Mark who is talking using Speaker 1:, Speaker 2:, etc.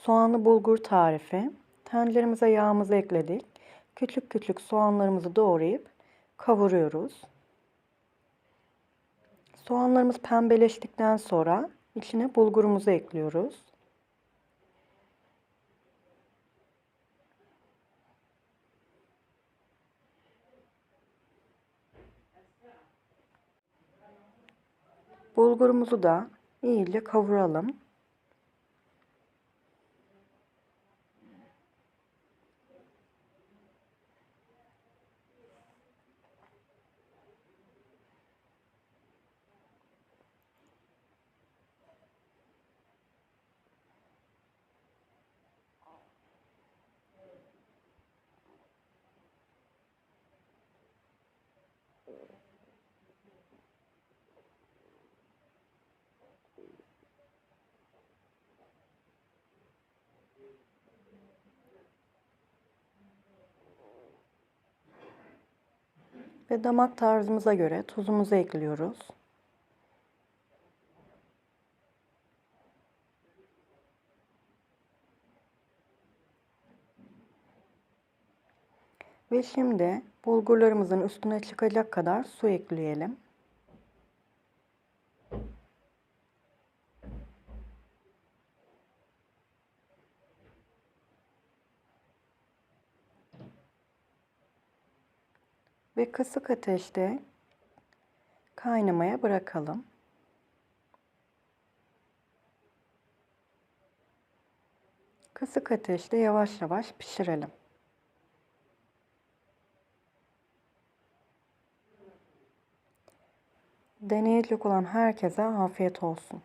Speaker 1: Soğanlı bulgur tarifi. Tenceremize yağımızı ekledik. Küçük küçük soğanlarımızı doğrayıp kavuruyoruz. Soğanlarımız pembeleştikten sonra içine bulgurumuzu ekliyoruz. Bulgurumuzu da iyice kavuralım. Ve damak tarzımıza göre tuzumuzu ekliyoruz. Ve şimdi bulgurlarımızın üstüne çıkacak kadar su ekleyelim. Ve kısık ateşte kaynamaya bırakalım. Kısık ateşte yavaş yavaş pişirelim. Deneyecek olan herkese afiyet olsun.